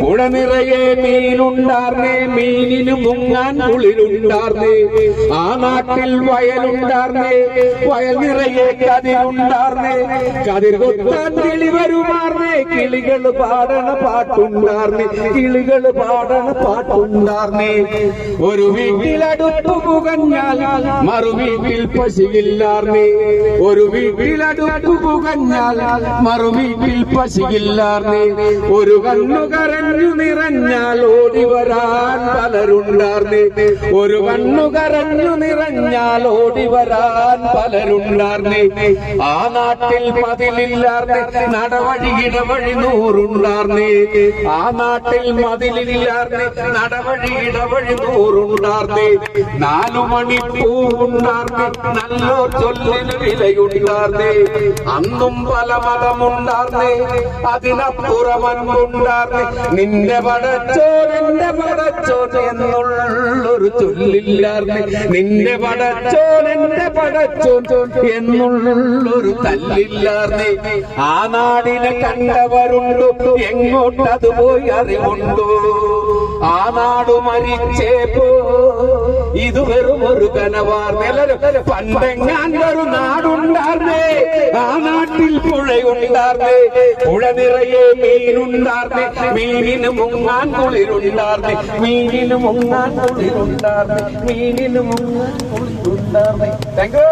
പുഴ നിറയെ മീനുണ്ടാർന്നേ മീനിന് മുങ്ങാൻ കുളിരുണ്ടാർന്നേ ആ നാട്ടിൽ വയലുണ്ടാർന്നേ വയൽ നിറയെ കതിരുണ്ടാർന്നേ കതിർ കൊത്താൻ കിളി വരുമാർന്നേ കിളികൾ പാടണ പാട്ടുണ്ടാർന്നേ കിളികൾ പാടണ പാട്ടുണ്ടാർന്നേ. ഒരു വീട്ടിലടുപ്പ് പുകഞ്ഞാൽ മറു വീട്ടിൽ പശിയില്ലാർന്നേ ഒരു വീട്ടിലടുപ്പ് പുകഞ്ഞാൽ മറു വീട്ടിൽ പശിയില്ലാർന്നേ ഒരു കണ്ണു കരഞ്ഞു നിറഞ്ഞാൽ ഓടി വരാൻ പലരുണ്ടാർന്നേ. ഒരു കണ്ണു കരഞ്ഞു നിറഞ്ഞാൽ ഓടി വരാൻ പലരുണ്ടാർന്ന്. ആ നാട്ടിൽ മതിലില്ലാർന്ന് നടവഴി ഇടവഴി നൂറുണ്ടാർന്ന്. ആ നാട്ടിൽ മതിലില്ലാർന്ന് നടവഴി ഇടവഴി നൂറുണ്ടാർന്ന്. നാലു മണി പൂവുണ്ടാർന്ന് നല്ലോ ചൊല്ലിന് വിലയുണ്ടാർന്ന്. അന്നും പല മതമുണ്ടാർന്ന് അതിനപ്പുറമൻപുണ്ടാർന്നേ നിന്റെ പടച്ചോൻ എന്റെ പടച്ചോൻ എന്നുള്ളൊരു ചൊല്ലില്ലാർന്നേ. നിന്റെ പടച്ചോൻ എന്റെ പടച്ചോൻ എന്നുള്ളൊരു തല്ലില്ലാർന്ന്. ആ നാടിനെ കണ്ടവരുണ്ടു? എങ്ങോട്ടത് പോയി അറിവുണ്ടോ? ആ നാടു മരിച്ചേ പോ. ഇത് വെറും ഒരു കനവാർന്നെല്ലാരും പണ്ടെങ്ങാൻ വരുന്ന നാട്ടിൽ പുഴയുണ്ടാർന്നേ പുഴ നിറയെ മീനുണ്ടാർന്നേ മീനിന് മുങ്ങാൻ കുളിരുണ്ടാർന്നേ മീനിന് മുങ്ങാൻ കുളിരുണ്ടാർന്നേ മീനിന് മുങ്ങാൻ കുളിരുണ്ടാർന്നേ താങ്ക് യു